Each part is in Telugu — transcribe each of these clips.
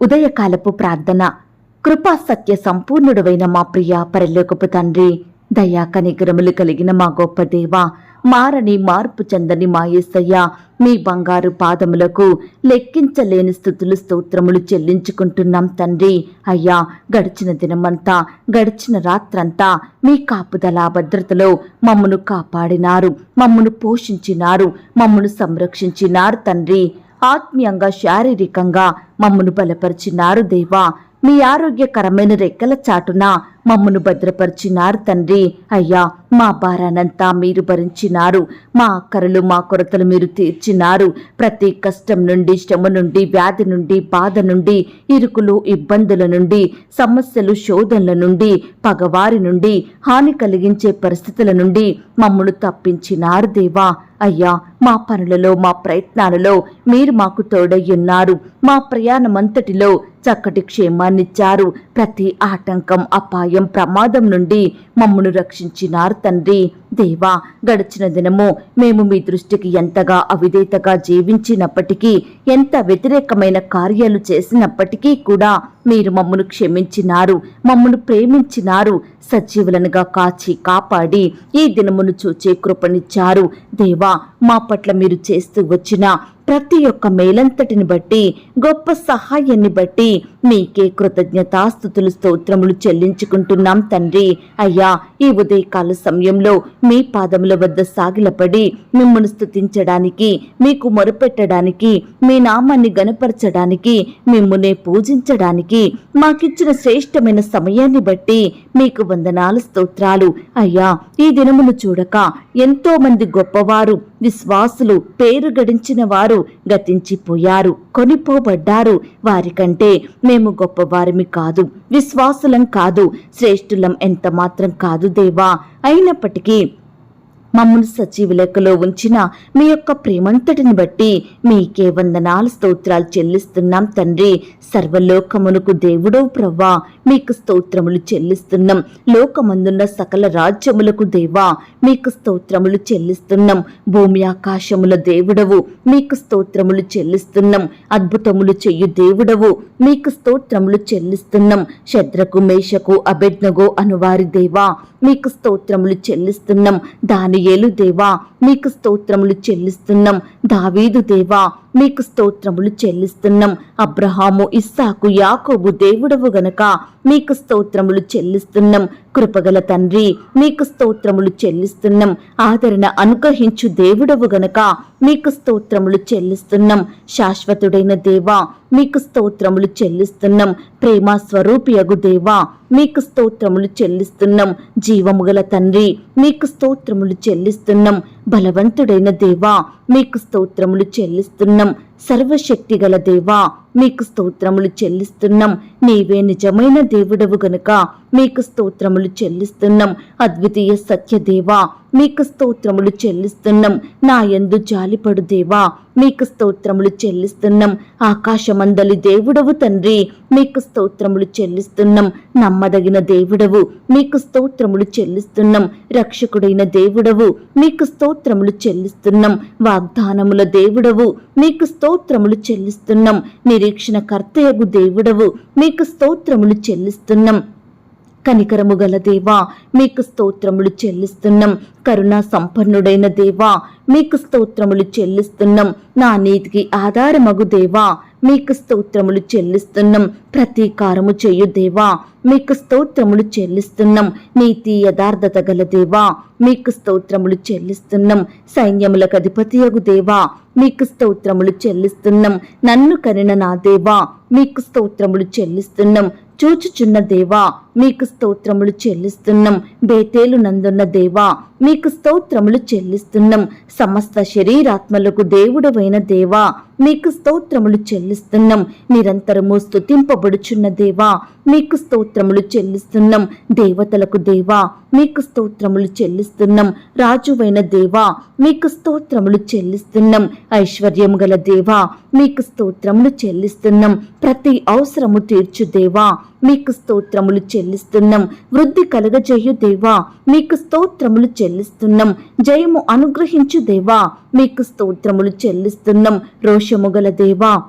ఉదయకాలపు ప్రార్థన. కృపా సత్య సంపూర్ణుడవైన మా ప్రియ పరలోకపు తండ్రి దయా కనికరములు కలిగిన మా గొప్ప దేవ మారని మార్పు చెందని మా యేసయ్య మీ బంగారు పాదములకు లెక్కించలేని స్థుతులు స్తోత్రములు చెల్లించుకుంటున్నాం తండ్రి. అయ్యా గడిచిన దినమంతా గడిచిన రాత్రంతా మీ కాపుదల భద్రతలో మమ్మను కాపాడినారు మమ్మను పోషించినారు మమ్మను సంరక్షించినారు తండ్రి. ఆత్మీయంగా శారీరకంగా మమ్మను బలపరిచినారు దేవా. మీ ఆరోగ్యకరమైన రెక్కల చాటున మమ్మను భద్రపరిచినారు తండ్రి. అయ్యా మా భారానంతా మీరు భరించినారు. మా అక్కరలు మా కొరతలు మీరు తీర్చినారు. ప్రతి కష్టం నుండి శ్రమ నుండి వ్యాధి నుండి బాధ నుండి ఇరుకులు ఇబ్బందుల నుండి సమస్యలు శోధనల నుండి పగవారి నుండి హాని కలిగించే పరిస్థితుల నుండి మమ్మను తప్పించినారు దేవా. అయ్యా మా పనులలో మా ప్రయత్నాలలో మీరు మాకు తోడయ్యున్నారు మా ప్రయాణమంతటిలో చక్కటి క్షేమాన్నిచ్చారు. ప్రతి ఆటంకం అపాయం ప్రమాదం నుండి మమ్మను రక్షించినారు తండ్రి. దేవా గడిచిన దినము మేము మీ దృష్టికి ఎంతగా అవిధేతగా జీవించినప్పటికీ ఎంత వ్యతిరేకమైన కార్యాలు చేసినప్పటికీ కూడా మీరు మమ్మను క్షమించినారు మమ్మను ప్రేమించినారు సజీవులనుగా కాచి కాపాడి ఈ దినమును చూచే కృపనిచ్చారు. దేవా మా పట్ల మీరు చేస్తూ వచ్చిన ప్రతి ఒక్క మేలంతటిని బట్టి గొప్ప సహాయాన్ని బట్టి మీకే కృతజ్ఞతాస్థుతులు స్తోత్రములు చెల్లించుకుంటున్నాం తండ్రి. అయ్యా ఈ ఉదయకాల సమయంలో మీ పాదముల వద్ద సాగిలపడి మిమ్మల్ని స్తుతించడానికి మీకు మొరపెట్టడానికి మీ నామాన్ని గనపరచడానికి మిమ్మునే పూజించడానికి మాకిచ్చిన శ్రేష్టమైన సమయాన్ని బట్టి మీకు వందనాలు స్తోత్రాలు. అయ్యా ఈ దినమును చూడక ఎంతో మంది గొప్పవారు విశ్వాసులు పేరు గడించిన వారు గతించిపోయారు కొనిపోబడ్డారు వారికంటే మేము గొప్పవారిమి కాదు విశ్వాసులం కాదు శ్రేష్ఠులం ఎంత మాత్రం కాదు దేవా. అయినప్పటికీ మమ్మల్ని సజీవ లెక్కలో ఉంచిన మీ యొక్క ప్రేమంతటిని బట్టి మీకే వందనాలు స్తోత్రాలు చెల్లిస్తున్నాం తండ్రి. సర్వలోకమునకు దేవుడవు ప్రవ్వా. మీకు స్తోత్రములు చెల్లిస్తున్నాం. లోకమందున్న సకల రాజ్యములకు దేవా మీకు స్తోత్రములు చెల్లిస్తున్నాం. భూమి ఆకాశముల దేవుడవు మీకు స్తోత్రములు చెల్లిస్తున్నాం. అద్భుతములు చెయ్యు దేవుడవు మీకు స్తోత్రములు చెల్లిస్తున్నాం. శద్రకు మేషకు అబెడ్నగో అనువారి దేవా మీకు స్తోత్రములు చెల్లిస్తున్నాం. దానియేలు దేవా మీకు స్తోత్రములు చెల్లిస్తున్నాం. దావీదు దేవా మీకు స్తోత్రములు చెల్లిస్తున్నాం. అబ్రహాము ఇస్సాకు యాకోబు దేవుడవు గనక మీకు స్తోత్రములు చెల్లిస్తున్నాం. కృపగల తండ్రి మీకు స్తోత్రములు చెల్లిస్తున్నాం. ఆదరణ అనుగ్రహించు దేవుడవు గనక మీకు స్తోత్రములు చెల్లిస్తున్నాం. శాశ్వతుడైన దేవా మీకు స్తోత్రములు చెల్లిస్తున్నాం. ప్రేమ స్వరూపియగు దేవా మీకు స్తోత్రములు చెల్లిస్తున్నాం. జీవము గల తండ్రి మీకు స్తోత్రములు చెల్లిస్తున్నాం. బలవంతుడైన దేవా మీకు స్తోత్రములు చెల్లిస్తున్నాం. సర్వశక్తి గల దేవా మీకు స్తోత్రములు చెల్లిస్తున్నాం. నీవే నిజమైన దేవుడవు గనుక. మీకు స్తోత్రములు చెల్లిస్తున్నాం. అద్వితీయ సత్యదేవా మీకు స్తోత్రములు చెల్లిస్తున్నాం. నా యందు జాలిపడు దేవా మీకు స్తోత్రములు చెల్లిస్తున్నాం. ఆకాశమందలి దేవుడవు తండ్రి మీకు స్తోత్రములు చెల్లిస్తున్నాం. నమ్మదగిన దేవుడవు మీకు స్తోత్రములు చెల్లిస్తున్నాం. రక్షకుడైన దేవుడవు మీకు స్తోత్రములు చెల్లిస్తున్నాం. వాగ్దానముల దేవుడవు మీకు స్తోత్రములు చెల్లిస్తున్నాం. నిరి కర్తయగు దేవుడవు. మీకు స్తోత్రములు చెల్లిస్తున్నాం. కనికరము గల దేవా మీకు స్తోత్రములు చెల్లిస్తున్నాం. కరుణా సంపన్నుడైన దేవా మీకు స్తోత్రములు చెల్లిస్తున్నాం. నా నీతికి ఆధారమగు దేవా మీకు స్తోత్రములు చెల్లిస్తున్నాం. ప్రతీకారము చేయు దేవా మీకు స్తోత్రములు చెల్లిస్తున్నాం. నీతి యథార్థత గల దేవా మీకు స్తోత్రములు చెల్లిస్తున్నాం. సైన్యములకు అధిపతియగు దేవా మీకు స్తోత్రములు చెల్లిస్తున్నాం. నన్ను కనిన నా దేవా మీకు స్తోత్రములు చెల్లిస్తున్నాం. చూచుచున్న దేవా మీకు స్తోత్రములు చెల్లిస్తున్నాం. బేతేలు నందున్న దేవా మీకు స్తోత్రములు చెల్లిస్తున్నాం. సమస్త శరీరాత్మలకు దేవుడవైన దేవా మీకు స్తోత్రములు చెల్లిస్తున్నాం. నిరంతరము స్తుతింపబడుచున్న దేవా మీకు స్తోత్రములు చెల్లిస్తున్నాం. దేవతలకు దేవా మీకు స్తోత్రములు చెల్లిస్తున్నాం. రాజువైన దేవా మీకు స్తోత్రములు చెల్లిస్తున్నాం. ఐశ్వర్యము గల దేవా మీకు స్తోత్రములు చెల్లిస్తున్నాం. ప్రతి అవసరము తీర్చు దేవా మీకు స్తోత్రములు చెల్లిస్తున్నాం. వృద్ధి కలగజేయు దేవా మీకు స్తోత్రములు చెల్లిస్తున్నాం. జయము అనుగ్రహించు దేవా మీకు స్తోత్రములు చెల్లిస్తున్నాం. రోషము గల దేవా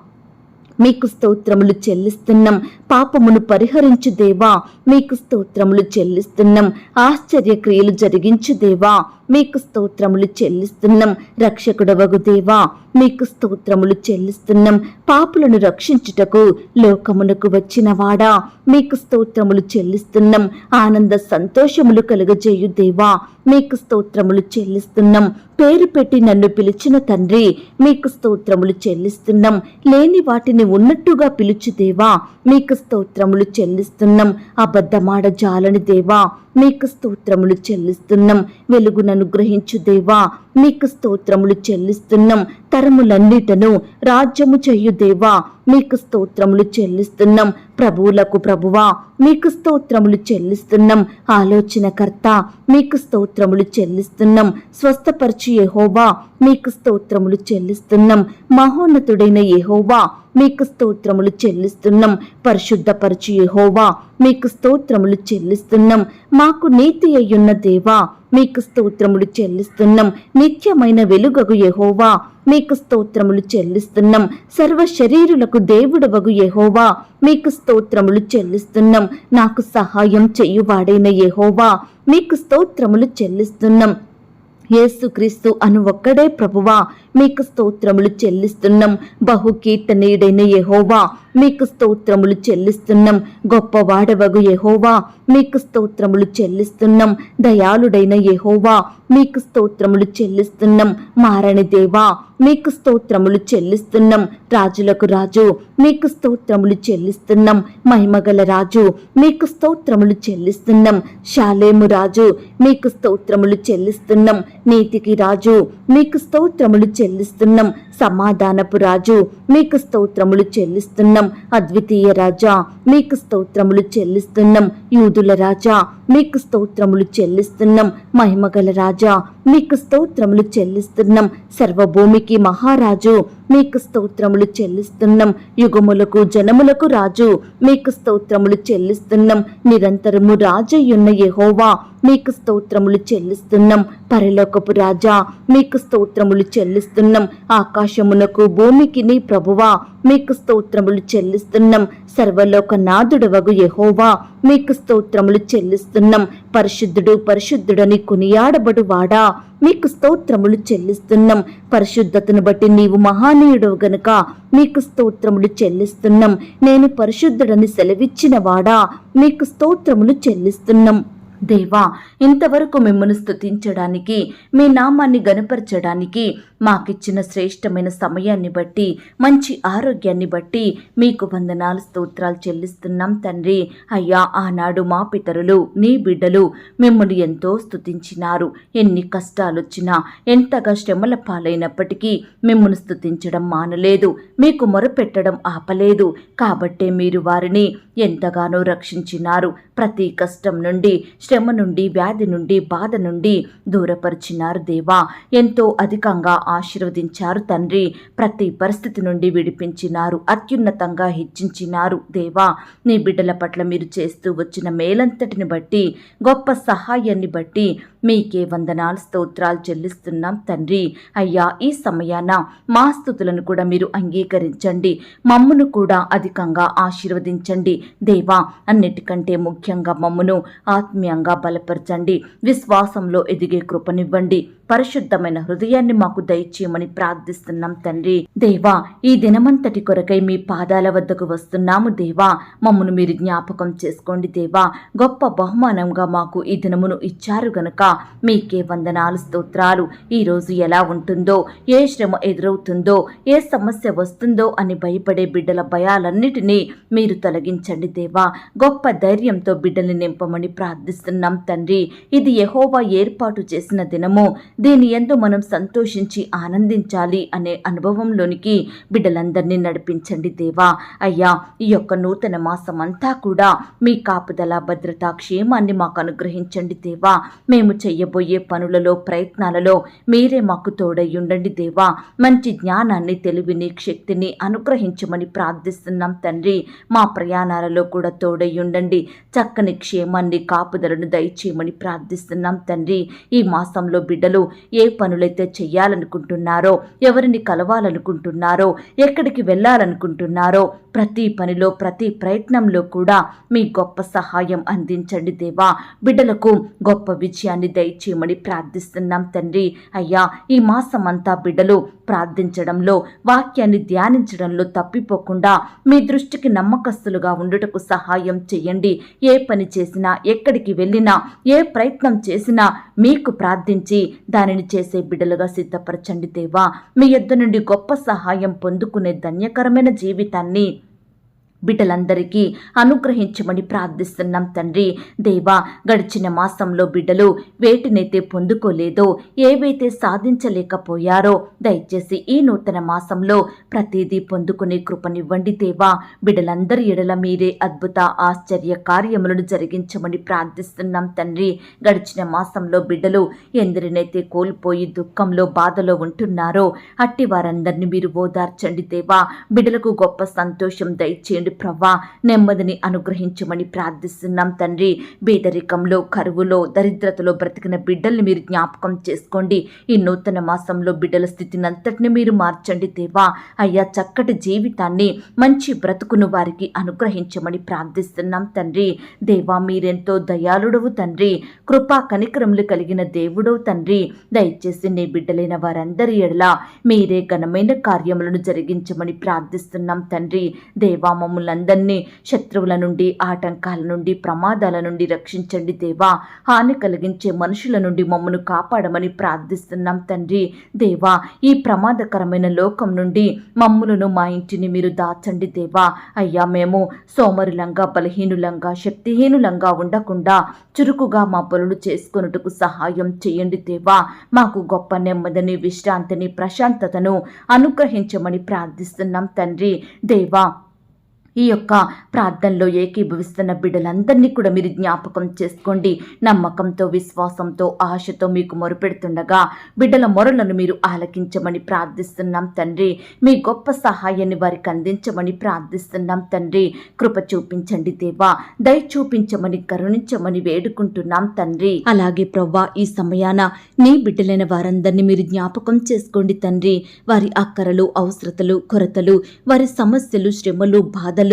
మీకు స్తోత్రములు చెల్లిస్తున్నాం. పాపమును పరిహరించు దేవా మీకు స్తోత్రములు చెల్లిస్తున్నాం. ఆశ్చర్యక్రియలు జరిగించు దేవా మీకు స్తోత్రములు చెల్లిస్తున్నాం. రక్షకుడవగు దేవా మీకు స్తోత్రములు చెల్లిస్తున్నాం. పాపులను రక్షించుటకు లోకమునకు వచ్చిన వాడా మీకు స్తోత్రములు చెల్లిస్తున్నాం. ఆనంద సంతోషములు కలుగజేయు దేవా మీకు స్తోత్రములు చెల్లిస్తున్నాం. పేరు పెట్టి నన్ను పిలిచిన తండ్రి మీకు స్తోత్రములు చెల్లిస్తున్నాం. లేని వాటిని ఉన్నట్టుగా పిలుచు దేవా మీకు స్తోత్రములు చెల్లిస్తున్నాం. అబద్ధమాడ జాలని దేవా మీకు స్తోత్రములు చెల్లిస్తున్నాం. వెలుగునను అనుగ్రహించు దేవా మీకు స్తోత్రములు చెల్లిస్తున్నాం. తరములన్నిటను రాజ్యము చేయు దేవా మీకు స్తోత్రములు చెల్లిస్తున్నాం. ప్రభువులకు ప్రభువా మీకు స్తోత్రములు చెల్లిస్తున్నాం. ఆలోచనకర్త మీకు స్తోత్రములు చెల్లిస్తున్నాం. స్వస్థపరచు యహోవా మీకు స్తోత్రములు చెల్లిస్తున్నాం. మహోన్నతుడైన యహోవా మీకు స్తోత్రములు చెల్లిస్తున్నాం. పరిశుద్ధపరచు ఎహోవా మీకు స్తోత్రములు చెల్లిస్తున్నాం. మాకు నీతి అయ్యున్న దేవా మీకు స్తోత్రములు చెల్లిస్తున్నాం. నిత్యమైన వెలుగగు ఎహోవా మీకు స్తోత్రములు చెల్లిస్తున్నాం. సర్వ శరీరులకు దేవుడవగు యహోవా. మీకు స్తోత్రములు చెల్లిస్తున్నాం. నాకు సహాయం చేయువాడైన యహోవా. మీకు స్తోత్రములు చెల్లిస్తున్నాం. యేసుక్రీస్తు అను ఒక్కడే ప్రభువా. మీకు స్తోత్రములు చెల్లిస్తున్నాం. బహుకీర్తనీయుడైన యెహోవా మీకు స్తోత్రములు చెల్లిస్తున్నాం. గొప్పవాడవగు యహోవా మీకు స్తోత్రములు చెల్లిస్తున్నాం. దయాళుడైన యెహోవా మీకు స్తోత్రములు చెల్లిస్తున్నాం. మారని దేవా మీకు స్తోత్రములు చెల్లిస్తున్నాం. రాజులకు రాజు మీకు స్తోత్రములు చెల్లిస్తున్నాం. మహిమగల రాజు మీకు స్తోత్రములు చెల్లిస్తున్నాం. శాలేము రాజు మీకు స్తోత్రములు చెల్లిస్తున్నాం. నీతికి రాజు మీకు స్తోత్రములు చెల్లిస్తున్నాం. సమాధానపు రాజు మీకు స్తోత్రములు చెల్లిస్తున్నాం. అద్వితీయ రాజా మీకు స్తోత్రములు చెల్లిస్తున్నాం. యూదుల రాజా మీకు స్తోత్రములు చెల్లిస్తున్నాం. మహిమగల రాజా మీకు స్తోత్రములు చెల్లిస్తున్నాం. సర్వభూమికి మహారాజు మీకు స్తోత్రములు చెల్లిస్తున్నాం. యుగములకు జనములకు రాజు మీకు స్తోత్రములు చెల్లిస్తున్నాం. నిరంతరము రాజయ్యున్న యహోవా మీకు స్తోత్రములు చెల్లిస్తున్నాం. పరలోకపు రాజా మీకు స్తోత్రములు చెల్లిస్తున్నాం. ఆకాశమునకు భూమికి నీ ప్రభువా మీకు స్తోత్రములు చెల్లిస్తున్నాం. సర్వలోక యహోవా మీకు స్తోత్రములు చెల్లిస్తున్నాం. పరిశుద్ధుడు పరిశుద్ధుడని కొనియాడబడు వాడా మీకు స్తోత్రములు చెల్లిస్తున్నాం. పరిశుద్ధతను బట్టి నీవు మహానీయుడు గనుక మీకు స్తోత్రములు చెల్లిస్తున్నాం. నేను పరిశుద్ధుడని సెలవిచ్చిన వాడా మీకు స్తోత్రములు చెల్లిస్తున్నాం. దేవా ఇంతవరకు మిమ్మల్ని స్థుతించడానికి మీ నామాన్ని గనపరచడానికి మాకిచ్చిన శ్రేష్టమైన సమయాన్ని బట్టి మంచి ఆరోగ్యాన్ని బట్టి మీకు వందనాలు స్తోత్రాలు చెల్లిస్తున్నాం తండ్రి. అయ్యా ఆనాడు మా పితరులు నీ బిడ్డలు మిమ్మల్ని ఎంతో స్తుతించినారు. ఎన్ని కష్టాలు వచ్చినా ఎంతగా శ్రమల పాలైనప్పటికీ మిమ్మల్ని స్తుతించడం మానలేదు మీకు మొరపెట్టడం ఆపలేదు. కాబట్టే మీరు వారిని ఎంతగానో రక్షించినారు. ప్రతి కష్టం నుండి శ్రమ నుండి వ్యాధి నుండి బాధ నుండి దూరపరిచినారు దేవా. ఎంతో అధికంగా ఆశీర్వదించారు తండ్రి. ప్రతి పరిస్థితి నుండి విడిపించినారు. అత్యున్నతంగా హెచ్చించినారు దేవా. నీ బిడ్డల పట్ల మీరు చేస్తూ వచ్చిన మేలంతటిని బట్టి గొప్ప సహాయాన్ని బట్టి మీకే వందనాలు స్తోత్రాలు చెల్లిస్తున్నాం తండ్రి. అయ్యా ఈ సమయాన మా స్థుతులను కూడా మీరు అంగీకరించండి. మమ్మను కూడా అధికంగా ఆశీర్వదించండి. దేవా అన్నిటికంటే ముఖ్యంగా మమ్మను ఆత్మీయంగా బలపరచండి. విశ్వాసంలో ఎదిగే కృపనివ్వండి. పరిశుద్ధమైన హృదయాన్ని మాకు దయచేయమని ప్రార్థిస్తున్నాం తండ్రి. దేవా ఈ దినమంతటి కొరకై మీ పాదాల వద్దకు వస్తున్నాము దేవా. మమ్మను మీరు జ్ఞాపకం చేసుకోండి దేవా. గొప్ప బహుమానంగా మాకు ఈ దినమును ఇచ్చారు గనక మీకే వందనాలు స్తోత్రాలు. ఈ రోజు ఎలా ఉంటుందో ఏ శ్రమ ఎదురవుతుందో ఏ సమస్య వస్తుందో అని భయపడే బిడ్డల భయాలన్నిటినీ మీరు తొలగించండి దేవా. గొప్ప ధైర్యంతో బిడ్డల్ని నింపమని ప్రార్థిస్తున్నాం తండ్రి. ఇది యహోవా ఏర్పాటు చేసిన దినము. దీని ఎందు మనం సంతోషించి ఆనందించాలి అనే అనుభవంలోనికి బిడ్డలందరినీ నడిపించండి దేవా. అయ్యా ఈ యొక్క నూతన మాసం అంతా కూడా మీ కాపుదల భద్రత క్షేమాన్ని మాకు అనుగ్రహించండి దేవా. మేము చెయ్యబోయే పనులలో ప్రయత్నాలలో మీరే మాకు తోడై ఉండండి దేవా. మంచి జ్ఞానాన్ని తెలివిని శక్తిని అనుగ్రహించమని ప్రార్థిస్తున్నాం తండ్రి. మా ప్రయాణాలలో కూడా తోడై ఉండండి. చక్కని క్షేమాన్ని కాపుదలను దయచేయమని ప్రార్థిస్తున్నాం తండ్రి. ఈ మాసంలో బిడ్డలు ఏ పనులైతే చెయ్యాలనుకుంటున్నారో ఎవరిని కలవాలనుకుంటున్నారో ఎక్కడికి వెళ్ళాలనుకుంటున్నారో ప్రతి పనిలో ప్రతి ప్రయత్నంలో కూడా మీ గొప్ప సహాయం అందించండి దేవా. బిడ్డలకు గొప్ప విజయాన్ని దయచేయమని ప్రార్థిస్తున్నాం తండ్రి. అయ్యా ఈ మాసమంతా బిడ్డలు ప్రార్థించడంలో వాక్యాన్ని ధ్యానించడంలో తప్పిపోకుండా మీ దృష్టికి నమ్మకస్తులుగా ఉండుటకు సహాయం చేయండి ఏ పని చేసినా ఎక్కడికి వెళ్ళినా ఏ ప్రయత్నం చేసినా మీకు ప్రార్థించి దానిని చేసే బిడ్డలుగా సిద్ధపరచండి దేవా. మీ యొద్ద నుండి గొప్ప సహాయం పొందుకునే ధన్యకరమైన జీవితాన్ని బిడ్డలందరికీ అనుగ్రహించమని ప్రార్థిస్తున్నాం తండ్రి. దేవా గడిచిన మాసంలో బిడ్డలు వేటినైతే పొందుకోలేదో ఏవైతే సాధించలేకపోయారో దయచేసి ఈ నూతన మాసంలో ప్రతిదీ పొందుకునే కృపనివ్వండి దేవా. బిడ్డలందరి ఎడల మీరే అద్భుత ఆశ్చర్య కార్యములను జరిగించమని ప్రార్థిస్తున్నాం తండ్రి. గడిచిన మాసంలో బిడ్డలు ఎందరినైతే కోల్పోయి దుఃఖంలో బాధలో ఉంటున్నారో అట్టి వారందరినీ మీరు ఓదార్చండి దేవా. బిడ్డలకు గొప్ప సంతోషం దయచేయండి ప్రవ్వా నెమ్మదిని అనుగ్రహించమని ప్రార్థిస్తున్నాం తండ్రి. బీదరికంలో కరువులో దరిద్రతలో బ్రతికిన బిడ్డల్ని మీరు జ్ఞాపకం చేసుకోండి. ఈ నూతన మాసంలో బిడ్డల స్థితిని అంతటిని మీరు మార్చండి దేవా. అయ్యా చక్కటి జీవితాన్ని మంచి బ్రతుకును వారికి అనుగ్రహించమని ప్రార్థిస్తున్నాం తండ్రి. దేవా మీరెంతో దయాళుడవు తండ్రి. కృపా కనికరములు కలిగిన దేవుడవు తండ్రి. దయచేసి నీ బిడ్డలైన వారందరి ఎడల మీరే ఘనమైన కార్యములను జరిగించమని ప్రార్థిస్తున్నాం తండ్రి. దేవా మమ్మల్ని అందరినీ శత్రువుల నుండి ఆటంకాల నుండి ప్రమాదాల నుండి రక్షించండి దేవా. హాని కలిగించే మనుషుల నుండి మమ్మను కాపాడమని ప్రార్థిస్తున్నాం తండ్రి. దేవా ఈ ప్రమాదకరమైన లోకం నుండి మమ్ములను మా ఇంటిని మీరు దాచండి దేవా. అయ్యా మేము సోమరులంగా బలహీనులంగా శక్తిహీనులంగా ఉండకుండా చురుకుగా మా పనులు చేసుకొనుటకు సహాయం చేయండి దేవా. మాకు గొప్ప నెమ్మదిని విశ్రాంతిని ప్రశాంతతను అనుగ్రహించమని ప్రార్థిస్తున్నాం తండ్రి. దేవా ఈ యొక్క ప్రార్థనలో ఏకీభవిస్తున్న బిడ్డలందరినీ కూడా మీరు జ్ఞాపకం చేసుకోండి. నమ్మకంతో విశ్వాసంతో ఆశతో మీకు మొరుపెడుతుండగా బిడ్డల మొరలను మీరు ఆలకించమని ప్రార్థిస్తున్నాం తండ్రి. మీ గొప్ప సహాయాన్ని వారికి అందించమని ప్రార్థిస్తున్నాం తండ్రి. కృప చూపించండి దేవా. దయ చూపించమని కరుణించమని వేడుకుంటున్నాం తండ్రి. అలాగే ప్రవ్వా ఈ సమయాన నీ బిడ్డలైన వారందరినీ మీరు జ్ఞాపకం చేసుకోండి తండ్రి. వారి అక్కరలు అవసరతలు కొరతలు వారి సమస్యలు శ్రమలు బాధలు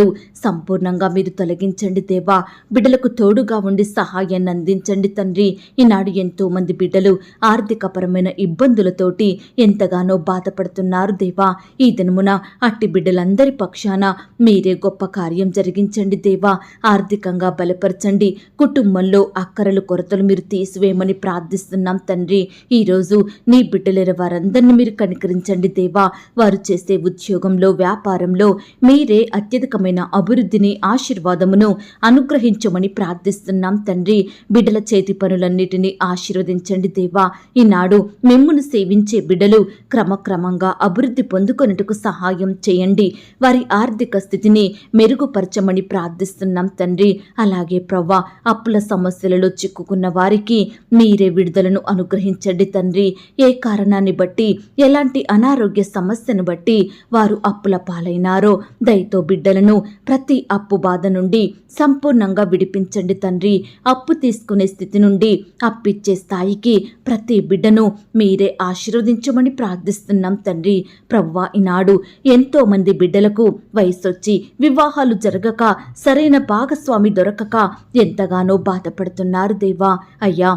సంపూర్ణంగా మీరు తొలగించండి దేవా. బిడ్డలకు తోడుగా ఉండి సహాయాన్ని అందించండి తండ్రి. ఈనాడు ఎంతో మంది బిడ్డలు ఆర్థికపరమైన ఇబ్బందులతోటి ఎంతగానో బాధపడుతున్నారు దేవా. ఈ దినమున అట్టి బిడ్డలందరి పక్షాన మీరే గొప్ప కార్యం జరిగించండి దేవా. ఆర్థికంగా బలపరచండి. కుటుంబంలో అక్కరలు కొరతలు మీరు తీసివేయమని ప్రార్థిస్తున్నాం తండ్రి. ఈరోజు నీ బిడ్డలైన వారందరినీ మీరు కనికరించండి దేవా. వారు చేసే ఉద్యోగంలో వ్యాపారంలో మీరే అత్యధికమైన అభివృద్ధిని ఆశీర్వాదమును అనుగ్రహించమని ప్రార్థిస్తున్నాం తండ్రి. బిడ్డల చేతి పనులన్నిటినీ ఆశీర్వదించండి దేవా. ఈనాడు మిమ్మును సేవించే బిడ్డలు క్రమక్రమంగా అభివృద్ధి పొందుకొనుటకు సహాయం చేయండి. వారి ఆర్థిక స్థితిని మెరుగుపరచమని ప్రార్థిస్తున్నాం తండ్రి. అలాగే ప్రవ్వా అప్పుల సమస్యలలో చిక్కుకున్న వారికి మీరే విడుదలను అనుగ్రహించండి తండ్రి. ఏ కారణాన్ని బట్టి ఎలాంటి అనారోగ్య సమస్యను బట్టి వారు అప్పుల పాలైనారో దయతో బిడ్డలను ప్రతి అప్పు బాధ నుండి సంపూర్ణంగా విడిపించండి తండ్రి. అప్పు తీసుకునే స్థితి నుండి అప్పిచ్చే స్థాయికి ప్రతి బిడ్డను మీరే ఆశీర్వదించమని ప్రార్థిస్తున్నాం తండ్రి. ప్రవ్వా ఈనాడు ఎంతో మంది బిడ్డలకు వయసొచ్చి వివాహాలు జరగక సరైన భాగస్వామి దొరకక ఎంతగానో బాధపడుతున్నారు దేవా. అయ్యా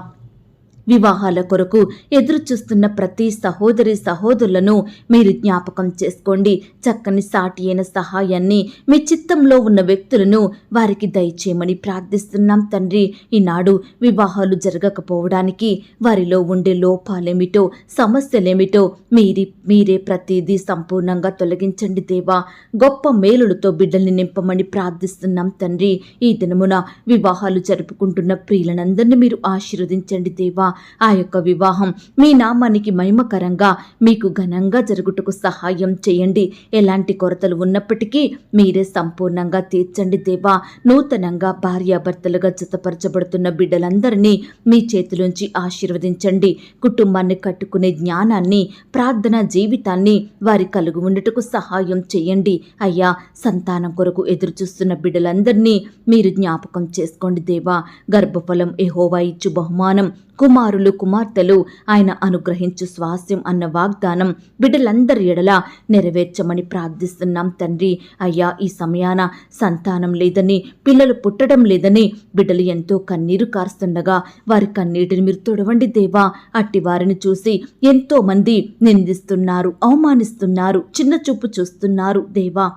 వివాహాల కొరకు ఎదురు చూస్తున్న ప్రతి సహోదరి సహోదరులను మీరు జ్ఞాపకం చేసుకోండి. చక్కని సాటి అయిన సహాయాన్ని మీ చిత్తంలో ఉన్న వ్యక్తులను వారికి దయచేయమని ప్రార్థిస్తున్నాం తండ్రి. ఈనాడు వివాహాలు జరగకపోవడానికి వారిలో ఉండే లోపాలేమిటో సమస్యలేమిటో మీరి మీరే ప్రతిదీ సంపూర్ణంగా తొలగించండి దేవా. గొప్ప మేలులతో బిడ్డల్ని నింపమని ప్రార్థిస్తున్నాం తండ్రి. ఈ దినమున వివాహాలు జరుపుకుంటున్న ప్రియులనందరినీ మీరు ఆశీర్వదించండి దేవా. ఆ యొక్క వివాహం మీ నామానికి మహిమకరంగా మీకు ఘనంగా జరుగుటకు సహాయం చేయండి. ఎలాంటి కొరతలు ఉన్నప్పటికీ మీరే సంపూర్ణంగా తీర్చండి దేవా. నూతనంగా భార్యాభర్తలుగా జతపరచబడుతున్న బిడ్డలందరినీ మీ చేతిలోంచి ఆశీర్వదించండి. కుటుంబాన్ని కట్టుకునే జ్ఞానాన్ని ప్రార్థన జీవితాన్ని వారి కలుగు ఉండటకు సహాయం చేయండి. అయ్యా సంతానం కొరకు ఎదురు చూస్తున్న బిడ్డలందరినీ మీరు జ్ఞాపకం చేసుకోండి దేవా. గర్భఫలం ఎహోవా ఇచ్చు బహుమానం. కుమార్ కుమారులు కుమార్తెలు ఆయన అనుగ్రహించు స్వాస్యం అన్న వాగ్దానం బిడ్డలందరి ఎడల నెరవేర్చమని ప్రార్థిస్తున్నాం తండ్రి. అయ్యా ఈ సమయాన సంతానం లేదని పిల్లలు పుట్టడం లేదని బిడ్డలు ఎంతో కన్నీరు కారుస్తుండగా వారి కన్నీటిని మీరు తొడవండి దేవా. అట్టి వారిని చూసి ఎంతో మంది నిందిస్తున్నారు అవమానిస్తున్నారు చిన్న చూపు చూస్తున్నారు దేవా.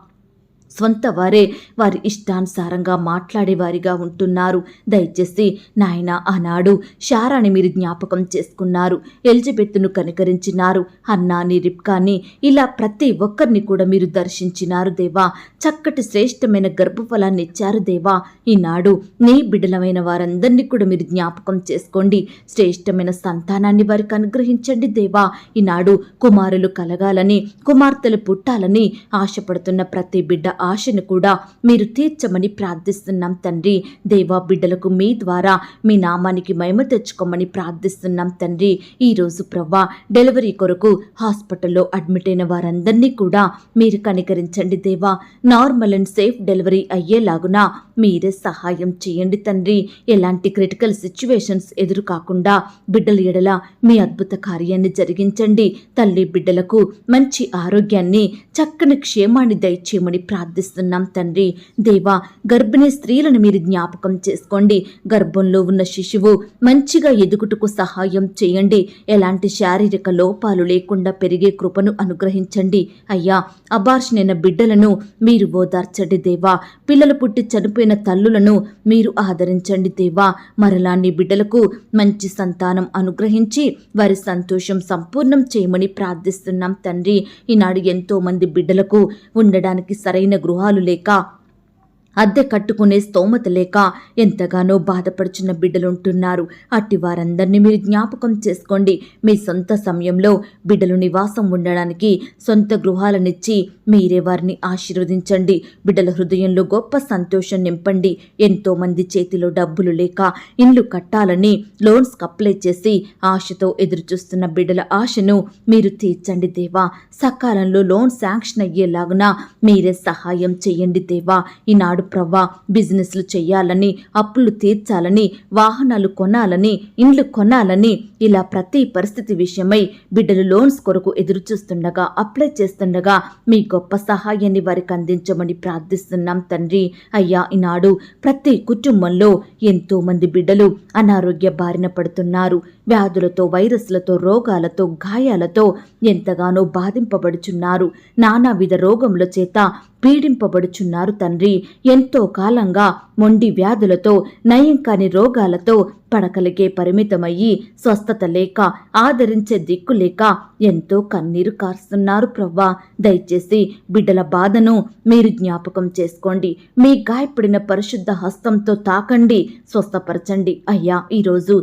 స్వంత వారే వారి ఇష్టానుసారంగా మాట్లాడేవారిగా ఉంటున్నారు. దయచేసి నాయన ఆనాడు శారాని మీరు జ్ఞాపకం చేసుకున్నారు. ఎలిజబెత్తును కనికరించినారు. అన్నాని రిప్కాని ఇలా ప్రతి ఒక్కరిని కూడా మీరు దర్శించినారు దేవా. చక్కటి శ్రేష్టమైన గర్భఫలాన్ని ఇచ్చారు దేవా. ఈనాడు నీ బిడ్డలమైన వారందరినీ కూడా మీరు జ్ఞాపకం చేసుకోండి. శ్రేష్టమైన సంతానాన్ని వారికి అనుగ్రహించండి దేవా. ఈనాడు కుమారులు కలగాలని కుమార్తెలు పుట్టాలని ఆశపడుతున్న ప్రతి బిడ్డ ఆశను కూడా మీరు తీర్చమని ప్రార్థిస్తున్నాం తండ్రి. దేవా బిడ్డలకు మీ ద్వారా మీ నామానికి మహిమ తెచ్చుకోమని ప్రార్థిస్తున్నాం తండ్రి. ఈరోజు ప్రవ్వా డెలివరీ కొరకు హాస్పిటల్లో అడ్మిట్ అయిన వారందరినీ కూడా మీరు కనికరించండి దేవా. నార్మల్ అండ్ సేఫ్ డెలివరీ అయ్యేలాగున మీరే సహాయం చేయండి తండ్రి. ఎలాంటి క్రిటికల్ సిచ్యువేషన్స్ ఎదురు కాకుండా బిడ్డల ఎడల మీ అద్భుత కార్యాన్ని జరిగించండి. తల్లి బిడ్డలకు మంచి ఆరోగ్యాన్ని చక్కని క్షేమాన్ని దయచేయమని ప్రార్థిస్తున్నాం తండ్రి. దేవా గర్భిణీ స్త్రీలను మీరు జ్ఞాపకం చేసుకోండి. గర్భంలో ఉన్న శిశువు మంచిగా ఎదుగుటకు సహాయం చేయండి. ఎలాంటి శారీరక లోపాలు లేకుండా పెరిగే కృపను అనుగ్రహించండి. అయ్యా అబార్షనైన బిడ్డలను మీరు ఓదార్చండి దేవా. పిల్లలు పుట్టి చనిపోయిన తల్లులను మీరు ఆదరించండి దేవా. మరలాన్ని బిడ్డలకు మంచి సంతానం అనుగ్రహించి వారి సంతోషం సంపూర్ణం చేయమని ప్రార్థిస్తున్నాం తండ్రి. ఈనాడు ఎంతో మంది బిడ్డలకు ఉండడానికి సరైన గృహాలు లేక అద్దె కట్టుకునే స్తోమత లేక ఎంతగానో బాధపడుచున్న బిడ్డలుంటున్నారు. అట్టి వారందరినీ మీరు జ్ఞాపకం చేసుకోండి. మీ సొంత సమయంలో బిడ్డలు నివాసం ఉండడానికి సొంత గృహాలనిచ్చి మీరే వారిని ఆశీర్వదించండి. బిడ్డల హృదయంలో గొప్ప సంతోషం నింపండి. ఎంతో మంది చేతిలో డబ్బులు లేక ఇండ్లు కట్టాలని లోన్స్ అప్లై చేసి ఆశతో ఎదురుచూస్తున్న బిడ్డల ఆశను మీరు తీర్చండి దేవా. సకాలంలో లోన్ శాంక్షన్ అయ్యేలాగున మీరే సహాయం చేయండి దేవా. ఈనాడు ప్రవ్వా బిజినెస్లు చేయాలని అప్పులు తీర్చాలని వాహనాలు కొనాలని ఇండ్లు కొనాలని ఇలా ప్రతి పరిస్థితి విషయమై బిడ్డలు లోన్స్ కొరకు ఎదురు చూస్తుండగా అప్లై చేస్తుండగా మీ గొప్ప సహాయాన్ని వారికి అందించమని ప్రార్థిస్తున్నాం తండ్రి. అయ్యా ఈనాడు ప్రతి కుటుంబంలో ఎంతో మంది బిడ్డలు అనారోగ్య బారిన పడుతున్నారు. వ్యాధులతో వైరస్లతో రోగాలతో గాయాలతో ఎంతగానో బాధింపబడుచున్నారు. నానావిధ రోగముల చేత పీడింపబడుచున్నారు తండ్రి. ఎంతో కాలంగా మొండి వ్యాధులతో నయం కాని రోగాలతో పడకలిగే పరిమితమయ్యి స్వస్థత లేక ఆదరించే దిక్కు లేక ఎంతో కన్నీరు కారుస్తున్నారు ప్రవ్వా. దయచేసి బిడ్డల బాధను మీరు జ్ఞాపకం చేసుకోండి. మీ గాయపడిన పరిశుద్ధ హస్తంతో తాకండి స్వస్థపరచండి. అయ్యా ఈరోజు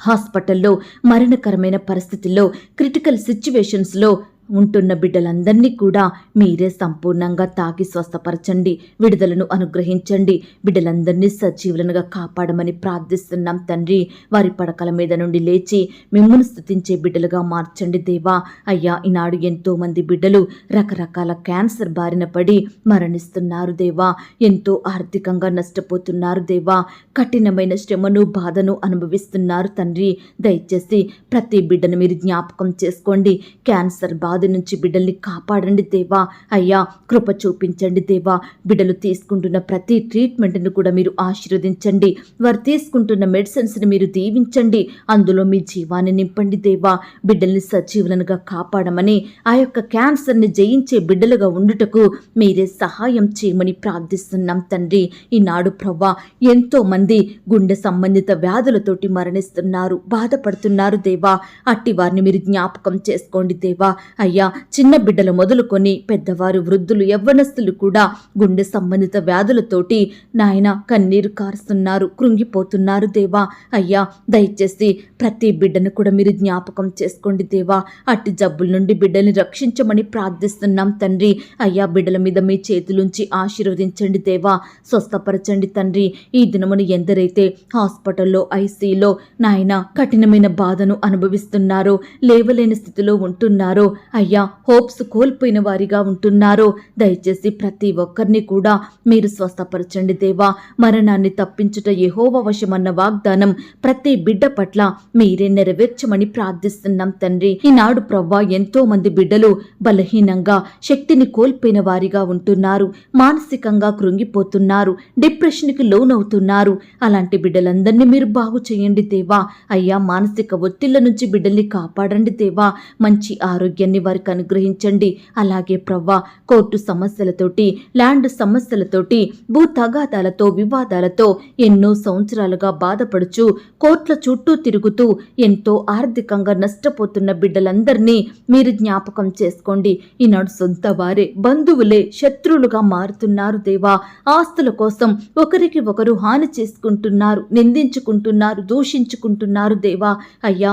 హాస్పిటల్లో మరణకరమైన పరిస్థితుల్లో క్రిటికల్ సిచ్యువేషన్స్లో ఉంటున్న బిడ్డలందరినీ కూడా మీరే సంపూర్ణంగా తాకి స్వస్థపరచండి విడుదలను అనుగ్రహించండి. బిడ్డలందరినీ సజీవులనుగా కాపాడమని ప్రార్థిస్తున్నాం తండ్రి. వారి పడకల మీద నుండి లేచి మిమ్మల్ని స్థుతించే బిడ్డలుగా మార్చండి దేవా. అయ్యా ఈనాడు ఎంతో మంది బిడ్డలు రకరకాల క్యాన్సర్ బారిన పడి మరణిస్తున్నారు దేవా. ఎంతో ఆర్థికంగా నష్టపోతున్నారు దేవా. కఠినమైన శ్రమను బాధను అనుభవిస్తున్నారు తండ్రి. దయచేసి ప్రతి బిడ్డను మీరు జ్ఞాపకం చేసుకోండి. క్యాన్సర్ బాధ నుంచి బిడ్డల్ని కాపాడండి దేవా. అయ్యా కృప చూపించండి దేవా. బిడ్డలు తీసుకుంటున్న ప్రతి ట్రీట్మెంట్ను కూడా మీరు ఆశీర్వదించండి. వారు తీసుకుంటున్న మెడిసిన్స్ని మీరు దీవించండి. అందులో మీ జీవాన్ని నింపండి దేవా. బిడ్డల్ని సజీవులనుగా కాపాడమని ఆ యొక్క క్యాన్సర్ని జయించే బిడ్డలుగా ఉండుటకు మీరే సహాయం చేయమని ప్రార్థిస్తున్నాం తండ్రి. ఈనాడు ప్రవ్వా ఎంతో మంది గుండె సంబంధిత వ్యాధులతోటి మరణిస్తున్నారు బాధపడుతున్నారు దేవా. అట్టి వారిని మీరు జ్ఞాపకం చేసుకోండి దేవా. అయ్యా చిన్న బిడ్డలు మొదలుకొని పెద్దవారు వృద్ధులు యవ్వనస్తులు కూడా గుండె సంబంధిత వ్యాధులతోటి నాయన కన్నీరు కారుస్తున్నారు కృంగిపోతున్నారు దేవా. అయ్యా దయచేసి ప్రతి బిడ్డను కూడా మీరు జ్ఞాపకం చేసుకోండి దేవా. అట్టి జబ్బుల నుండి బిడ్డల్ని రక్షించమని ప్రార్థిస్తున్నాం తండ్రి. అయ్యా బిడ్డల మీద మీ చేతులుంచి ఆశీర్వదించండి దేవా. స్వస్థపరచండి తండ్రి. ఈ దినమును ఎందరైతే హాస్పిటల్లో ఐసీలో నాయన కఠినమైన బాధను అనుభవిస్తున్నారో లేవలేని స్థితిలో ఉంటున్నారో అయ్యా హోప్స్ కోల్పోయిన వారిగా ఉంటున్నారో. దయచేసి ప్రతి ఒక్కరిని కూడా మీరు స్వస్థపరచండి దేవా. మరణాన్ని తప్పించుట యెహోవ వశమన్న వాగ్దానం ప్రతి బిడ్డ పట్ల మీరే నెరవేర్చమని ప్రార్థిస్తున్నాం తండ్రి. ఈనాడు ప్రవ్వా ఎంతో మంది బిడ్డలు బలహీనంగా శక్తిని కోల్పోయిన వారిగా ఉంటున్నారు. మానసికంగా కృంగిపోతున్నారు డిప్రెషన్కి లోనవుతున్నారు. అలాంటి బిడ్డలందరినీ మీరు బాగు చేయండి దేవా. అయ్యా మానసిక ఒత్తిళ్ళ నుంచి బిడ్డల్ని కాపాడండి దేవా. మంచి ఆరోగ్యాన్ని వారికి అనుగ్రహించండి. అలాగే ప్రవ్వా కోర్టు సమస్యలతోటి ల్యాండ్ సమస్యలతోటి భూ తగాదాలతో వివాదాలతో ఎన్నో సంవత్సరాలుగా బాధపడుచు కోర్టుల చుట్టూ తిరుగుతూ ఎంతో ఆర్థికంగా నష్టపోతున్న బిడ్డలందరినీ మీరు జ్ఞాపకం చేసుకోండి. ఈనాడు సొంత వారే బంధువులే శత్రువులుగా మారుతున్నారు దేవా. ఆస్తుల కోసం ఒకరికి ఒకరు హాని చేసుకుంటున్నారు నిందించుకుంటున్నారు దూషించుకుంటున్నారు దేవా. అయ్యా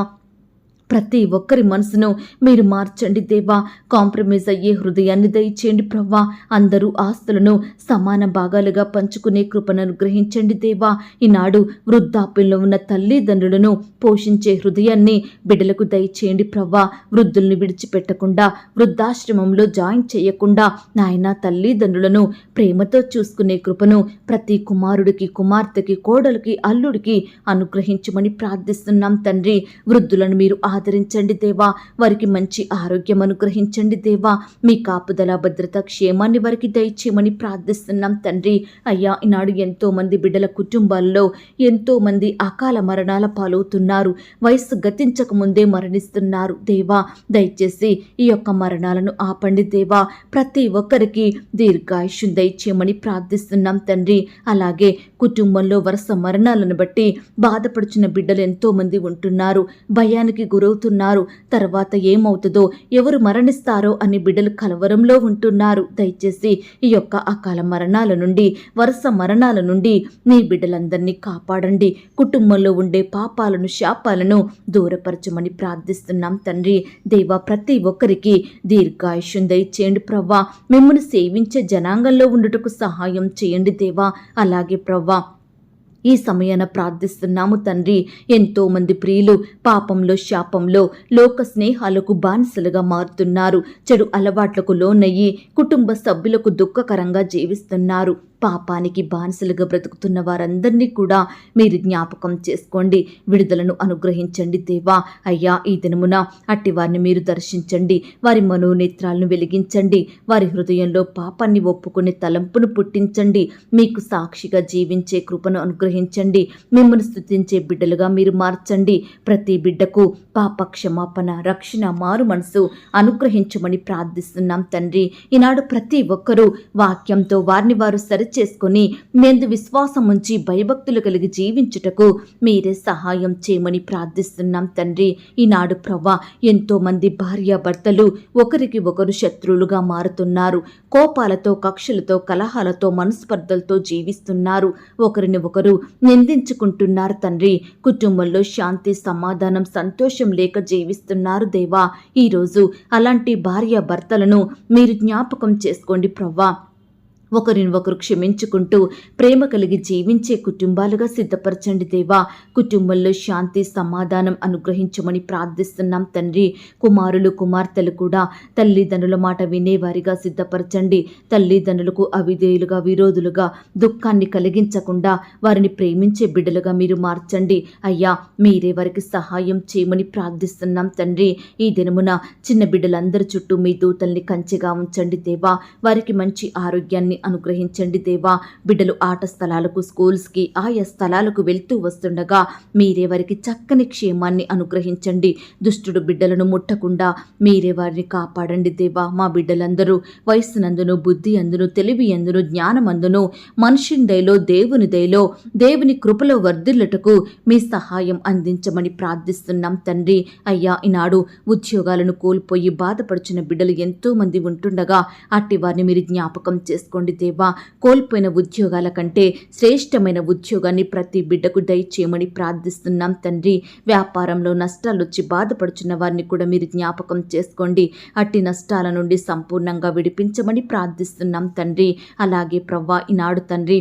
ప్రతి ఒక్కరి మనసును మీరు మార్చండి దేవా. కాంప్రమైజ్ అయ్యే హృదయాన్ని దయచేయండి ప్రవ్వా. అందరూ ఆస్తులను సమాన భాగాలుగా పంచుకునే కృపను అనుగ్రహించండి దేవా. ఈనాడు వృద్ధాప్యంలో ఉన్న తల్లిదండ్రులను పోషించే హృదయాన్ని బిడ్డలకు దయచేయండి ప్రవ్వా. వృద్ధుల్ని విడిచిపెట్టకుండా వృద్ధాశ్రమంలో జాయిన్ చేయకుండా నాయన తల్లిదండ్రులను ప్రేమతో చూసుకునే కృపను ప్రతి కుమారుడికి కుమార్తెకి కోడలికి అల్లుడికి అనుగ్రహించమని ప్రార్థిస్తున్నాం తండ్రి. వృద్ధులను మీరు ఆదరించండి దేవా. వారికి మంచి ఆరోగ్యం అనుగ్రహించండి దేవా. మీ కాపుదల భద్రత క్షేమాన్ని వారికి దయచేయమని ప్రార్థిస్తున్నాం తండ్రి. అయ్యా ఈనాడు ఎంతో మంది బిడ్డల కుటుంబాల్లో ఎంతో మంది అకాల మరణాల పాలవుతున్నారు. వయస్సు గతించక ముందే మరణిస్తున్నారు దేవా. దయచేసి ఈ యొక్క మరణాలను ఆపండి దేవా. ప్రతి ఒక్కరికి దీర్ఘాయుష్యం దయచేయమని ప్రార్థిస్తున్నాం తండ్రి. అలాగే కుటుంబంలో వరుస మరణాలను బట్టి బాధపడుచున్న బిడ్డలు ఎంతో మంది ఉంటున్నారు. భయానికి గురవుతున్నారు. తర్వాత ఏమవుతుందో ఎవరు మరణిస్తారో అని బిడ్డలు కలవరంలో ఉంటున్నారు. దయచేసి ఈ యొక్క అకాల మరణాల నుండి వరుస మరణాల నుండి మీ బిడ్డలందరినీ కాపాడండి. కుటుంబంలో ఉండే పాపాలను శాపాలను దూరపరచమని ప్రార్థిస్తున్నాం తండ్రి. దేవా ప్రతి ఒక్కరికి దీర్ఘాయుష్యం దయచేయండి ప్రవ్వా. మిమ్మల్ని సేవించే జనాంగంలో ఉండుటకు సహాయం చేయండి దేవా. అలాగే ప్రవ్వా ఈ సమయాన ప్రార్థిస్తున్నాము తండ్రి. ఎంతో మంది ప్రియులు పాపంలో శాపంలో లోక స్నేహాలకు బానిసలుగా మారుతున్నారు. చెడు అలవాట్లకు లోనయ్యి కుటుంబ సభ్యులకు దుఃఖకరంగా జీవిస్తున్నారు. పాపానికి బానిసలుగా బ్రతుకుతున్న వారందరినీ కూడా మీరు జ్ఞాపకం చేసుకోండి. విడుదలను అనుగ్రహించండి దేవా. అయ్యా ఈ దినమున అట్టి వారిని మీరు దర్శించండి. వారి మనోనేత్రాలను వెలిగించండి. వారి హృదయంలో పాపాన్ని ఒప్పుకునే తలంపును పుట్టించండి. మీకు సాక్షిగా జీవించే కృపను అనుగ్రహించండి. మిమ్మల్ని స్థుతించే బిడ్డలుగా మీరు మార్చండి. ప్రతి బిడ్డకు పాప క్షమాపణ రక్షణ మారు మనసు అనుగ్రహించమని ప్రార్థిస్తున్నాం తండ్రి. ఈనాడు ప్రతి ఒక్కరూ వాక్యంతో వారిని వారు సరి సరిచేసుకొని మెందు విశ్వాసం ఉంచి భయభక్తులు కలిగి జీవించుటకు మీరే సహాయం చేయమని ప్రార్థిస్తున్నాం తండ్రి. ఈనాడు ప్రవ్వ ఎంతో మంది భార్యాభర్తలు ఒకరికి ఒకరు శత్రువులుగా మారుతున్నారు. కోపాలతో కక్షలతో కలహాలతో మనస్పర్ధలతో జీవిస్తున్నారు. ఒకరిని ఒకరు నిందించుకుంటున్నారు తండ్రి. కుటుంబంలో శాంతి సమాధానం సంతోషం లేక జీవిస్తున్నారు దేవా. ఈరోజు అలాంటి భార్య భర్తలను మీరు జ్ఞాపకం చేసుకోండి ప్రవ్వా. ఒకరిని ఒకరు క్షమించుకుంటూ ప్రేమ కలిగి జీవించే కుటుంబాలుగా సిద్ధపరచండి దేవా. కుటుంబంలో శాంతి సమాధానం అనుగ్రహించమని ప్రార్థిస్తున్నాం తండ్రి. కుమారులు కుమార్తెలు కూడా తల్లిదండ్రుల మాట వినేవారిగా సిద్ధపరచండి. తల్లిదండ్రులకు అవిధేయులుగా విరోధులుగా దుఃఖాన్ని కలిగించకుండా వారిని ప్రేమించే బిడ్డలుగా మీరు మార్చండి. అయ్యా మీరే వారికి సహాయం చేయమని ప్రార్థిస్తున్నాం తండ్రి. ఈ దినమున చిన్న బిడ్డలందరి చుట్టూ మీ దూతల్ని కంచెగా ఉంచండి దేవా. వారికి మంచి ఆరోగ్యాన్ని అనుగ్రహించండి దేవా. బిడ్డలు ఆట స్థలాలకు స్కూల్స్కి ఆయా స్థలాలకు వెళ్తూ వస్తుండగా మీరే వారికి చక్కని క్షేమాన్ని అనుగ్రహించండి. దుష్టుడు బిడ్డలను ముట్టకుండా మీరే వారిని కాపాడండి దేవా. మా బిడ్డలందరూ వయస్సునందును బుద్ధి అందును తెలివి అందును జ్ఞానమందును మనుషుని దయలో దేవుని దయలో దేవుని కృపలో వర్ధిల్లుటకు మీ సహాయం అందించమని ప్రార్థిస్తున్నాం తండ్రి. అయ్యా ఈనాడు ఉద్యోగాలను కోల్పోయి బాధపడుచున్న బిడ్డలు ఎంతో మంది ఉంటుండగా అట్టి వారిని మీరు జ్ఞాపకం చేసుకోండి. దేవా కోల్పోయిన ఉద్యోగాల కంటే శ్రేష్టమైన ఉద్యోగాన్ని ప్రతి బిడ్డకు దయచేయమని ప్రార్థిస్తున్నాం తండ్రి. వ్యాపారంలో నష్టాలు వచ్చి బాధపడుచున్న వారిని కూడా మీరు జ్ఞాపకం చేసుకోండి. అట్టి నష్టాల నుండి సంపూర్ణంగా విడిపించమని ప్రార్థిస్తున్నాం తండ్రి. అలాగే ప్రవ్వా ఈనాడు తండ్రి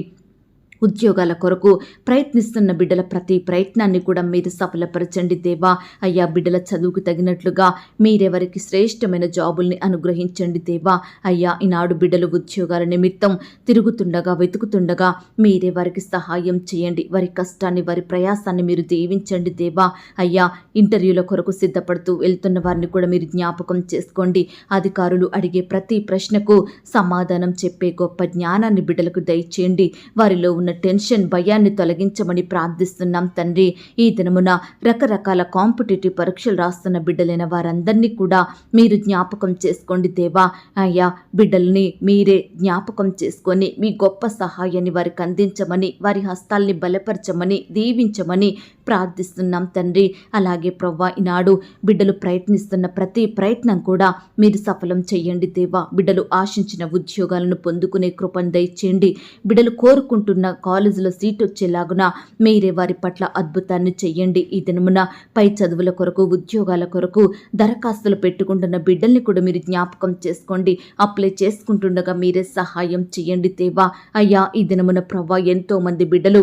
ఉద్యోగాల కొరకు ప్రయత్నిస్తున్న బిడ్డల ప్రతి ప్రయత్నాన్ని కూడా మీరు సఫలపరచండి దేవా. అయ్యా బిడ్డల చదువుకు తగినట్లుగా మీరెవరికి శ్రేష్టమైన జాబుల్ని అనుగ్రహించండి దేవా. అయ్యా ఈనాడు బిడ్డలు ఉద్యోగాల నిమిత్తం తిరుగుతుండగా వెతుకుతుండగా మీరే వారికి సహాయం చేయండి. వారి కష్టాన్ని వారి ప్రయాసాన్ని మీరు దీవించండి దేవా. అయ్యా ఇంటర్వ్యూల కొరకు సిద్ధపడుతూ వెళ్తున్న వారిని కూడా మీరు జ్ఞాపకం చేసుకోండి. అధికారులు అడిగే ప్రతి ప్రశ్నకు సమాధానం చెప్పే గొప్ప జ్ఞానాన్ని బిడ్డలకు దయచేయండి. వారిలో ఉన్న టెన్షన్ భయాన్ని తొలగించమని ప్రార్థిస్తున్నాం తండ్రి. ఈ దినమున రకరకాల కాంపిటేటివ్ పరీక్షలు రాస్తున్న బిడ్డలైన వారందరినీ కూడా మీరు జ్ఞాపకం చేసుకోండి దేవా. అయ్యా బిడ్డల్ని మీరే జ్ఞాపకం చేసుకొని మీ గొప్ప సహాయాన్ని వారికి అందించమని వారి హస్తాల్ని బలపరచమని దీవించమని ప్రార్థిస్తున్నాం తండ్రి. అలాగే ప్రవ్వా ఈనాడు బిడ్డలు ప్రయత్నిస్తున్న ప్రతి ప్రయత్నం కూడా మీరు సఫలం చేయండి దేవా. బిడ్డలు ఆశించిన ఉద్యోగాలను పొందుకునే కృపను దయచేయండి. బిడ్డలు కోరుకుంటున్న కాలేజీలో సీట్ వచ్చేలాగున మీరే వారి పట్ల అద్భుతాన్ని చెయ్యండి. ఈ దినమున పై చదువుల కొరకు ఉద్యోగాల కొరకు దరఖాస్తులు పెట్టుకుంటున్న బిడ్డల్ని కూడా మీరు జ్ఞాపకం చేసుకోండి. అప్లై చేసుకుంటుండగా మీరే సహాయం చేయండి దేవా. అయ్యా ఈ దినమున ప్రవ్వా ఎంతో మంది బిడ్డలు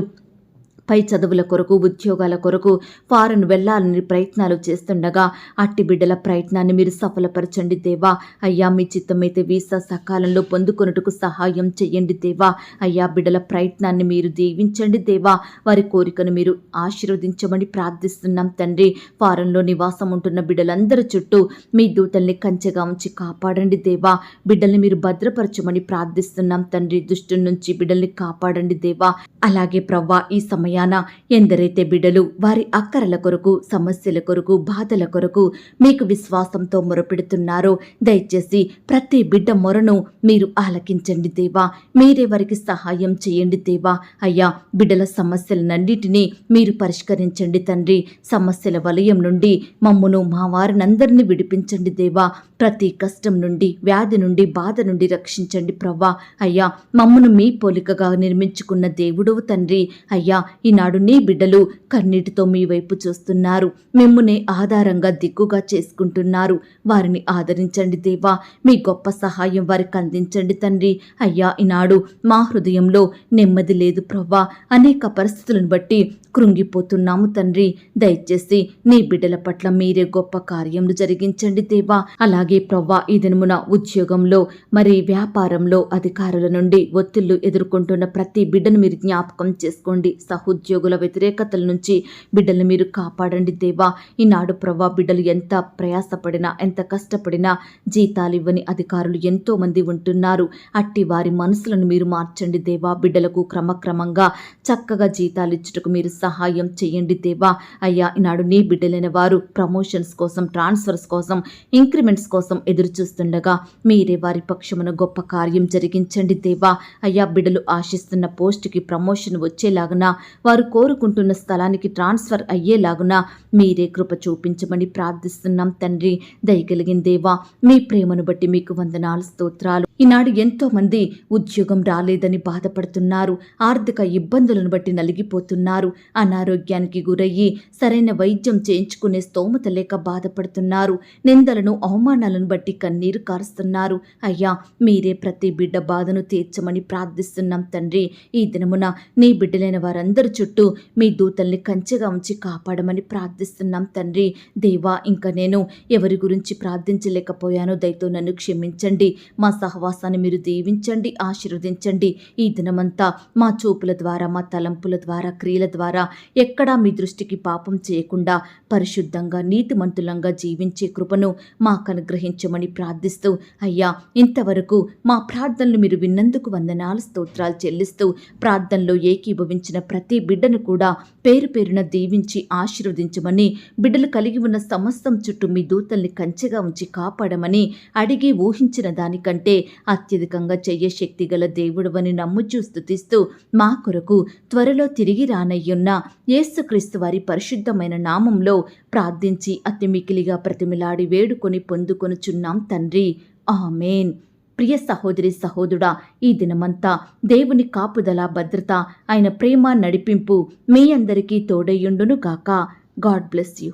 పై చదువుల కొరకు ఉద్యోగాల కొరకు ఫారెన్ వెళ్ళాలని ప్రయత్నాలు చేస్తుండగా అట్టి బిడ్డల ప్రయత్నాన్ని మీరు సఫలపరచండి దేవా. అయ్యా మీ చిత్తమైతే వీసా సకాలంలో పొందుకొనుటకు సహాయం చెయ్యండి దేవా. అయ్యా బిడ్డల ప్రయత్నాన్ని మీరు దీవించండి దేవా. వారి కోరికను మీరు ఆశీర్వదించమని ప్రార్థిస్తున్నాం తండ్రి. ఫారెన్లో నివాసం ఉంటున్న బిడ్డలందరి చుట్టూ మీ దూతల్ని కంచెగా ఉంచి కాపాడండి దేవా. బిడ్డల్ని మీరు భద్రపరచమని ప్రార్థిస్తున్నాం తండ్రి. దుష్టు నుంచి బిడ్డల్ని కాపాడండి దేవా. అలాగే ప్రవ్వా ఈ సమయం సమయాన ఎందరైతే బిడ్డలు వారి అక్కరల కొరకు సమస్యల కొరకు బాధల కొరకు మీకు విశ్వాసంతో మొరపెడుతున్నారో దయచేసి ప్రతి బిడ్డ మొరను మీరు ఆలకించండి దేవా. మీరే వారికి సహాయం చేయండి దేవా. అయ్యా బిడ్డల సమస్యలన్నిటినీ మీరు పరిష్కరించండి తండ్రి. సమస్యల వలయం నుండి మమ్మును మా వారినందరినీ విడిపించండి దేవా. ప్రతి కష్టం నుండి వ్యాధి నుండి బాధ నుండి రక్షించండి ప్రవ్వా. అయ్యా మమ్మను మీ పోలికగా నిర్మించుకున్న దేవుడవు తండ్రి. అయ్యా ఈనాడు నీ బిడ్డలు కన్నీటితో మీ వైపు చూస్తున్నారు. మిమ్మునే ఆధారంగా దిక్కుగా చేసుకుంటున్నారు. వారిని ఆదరించండి దేవా. మీ గొప్ప సహాయం వారికి అందించండి తండ్రి. అయ్యా ఈనాడు మా హృదయంలో నెమ్మది లేదు ప్రవ్వా. అనేక పరిస్థితులను బట్టి కృంగిపోతున్నాము తండ్రి. దయచేసి నీ బిడ్డల పట్ల మీరే గొప్ప కార్యములు జరిగించండి దేవా. అలాగే ప్రవ్వా ఈ దినమున ఉద్యోగంలో మరి వ్యాపారంలో అధికారుల నుండి ఒత్తిళ్ళు ఎదుర్కొంటున్న ప్రతి బిడ్డను మీరు జ్ఞాపకం చేసుకోండి. సహోద్యోగుల వ్యతిరేకతల నుంచి బిడ్డలు మీరు కాపాడండి దేవా. ఈనాడు ప్రవ్వా బిడ్డలు ఎంత ప్రయాసపడినా ఎంత కష్టపడినా జీతాలు ఇవ్వని అధికారులు ఎంతో మంది ఉంటున్నారు. అట్టి వారి మనసులను మీరు మార్చండి దేవా. బిడ్డలకు క్రమక్రమంగా చక్కగా జీతాలు ఇచ్చుటకు మీరు సహాయం చేయండి దేవా. అయ్యా ఈనాడు నీ బిడ్డలైన వారు ప్రమోషన్స్ కోసం ట్రాన్స్ఫర్స్ కోసం ఇంక్రిమెంట్స్ కోసం ఎదురు చూస్తుండగా మీరే వారి పక్షమున గొప్ప కార్యం జరిగించండి దేవా. అయ్యా బిడ్డలు ఆశిస్తున్న పోస్టుకి ప్రమోషన్ వచ్చేలాగున? వారు కోరుకుంటున్న స్థలానికి ట్రాన్స్ఫర్ అయ్యేలాగున? మీరే కృప చూపించమని ప్రార్థిస్తున్నాం తండ్రి. దయగలిగిన దేవా మీ ప్రేమను బట్టి మీకు వందనాలు స్తోత్రాలు. ఈనాడు ఎంతో మంది ఉద్యోగం రాలేదని బాధపడుతున్నారు. ఆర్థిక ఇబ్బందులను బట్టి నలిగిపోతున్నారు. అనారోగ్యానికి గురయ్యి సరైన వైద్యం చేయించుకునే స్తోమత లేక బాధపడుతున్నారు. నిందలను అవమానాలను బట్టి కన్నీరు కారుస్తున్నారు. అయ్యా మీరే ప్రతి బిడ్డ బాధను తీర్చమని ప్రార్థిస్తున్నాం తండ్రి. ఈ దినమున నీ బిడ్డలైన వారందరి చుట్టూ మీ దూతల్ని కంచెగా ఉంచి కాపాడమని ప్రార్థిస్తున్నాం తండ్రి. దేవా ఇంకా నేను ఎవరి గురించి ప్రార్థించలేకపోయానో దయతో నన్ను క్షమించండి. మా సహవాసాన్ని మీరు దీవించండి ఆశీర్వదించండి. ఈ దినమంతా మా చూపుల ద్వారా మా తలంపుల ద్వారా క్రియల ద్వారా ఎక్కడా మీ దృష్టికి పాపం చేయకుండా పరిశుద్ధంగా నీతిమంతులంగా జీవించే కృపను మాకు అనుగ్రహించమని ప్రార్థిస్తూ అయ్యా ఇంతవరకు మా ప్రార్థనలు మీరు విన్నందుకు వందనాలు స్తోత్రాలు చెల్లిస్తూ ప్రార్థనలో ఏకీభవించిన ప్రతి బిడ్డను కూడా పేరు పేరున దీవించి ఆశీర్వదించమని బిడ్డలు కలిగి ఉన్న సమస్తం చుట్టూ మీ దూతల్ని కంచెగా ఉంచి కాపాడమని అడిగి ఊహించిన దానికంటే అత్యధికంగా చెయ్య శక్తి గల దేవుడవని నమ్ముచూ స్థుతిస్తూ మా కొరకు త్వరలో తిరిగి రానయ్యున్న యేసుక్రీస్తు వారి పరిశుద్ధమైన నామంలో ప్రార్థించి అతి మికిలిగా ప్రతిమిలాడి వేడుకొని పొందుకు వేడుకొనుచున్నాం తండ్రి. ఆమెన్. ప్రియ సహోదరి సహోదరుడా ఈ దినమంతా దేవుని కాపుదల భద్రత ఆయన ప్రేమ నడిపింపు మీ అందరికీ తోడయ్యుండును గాక. God bless you.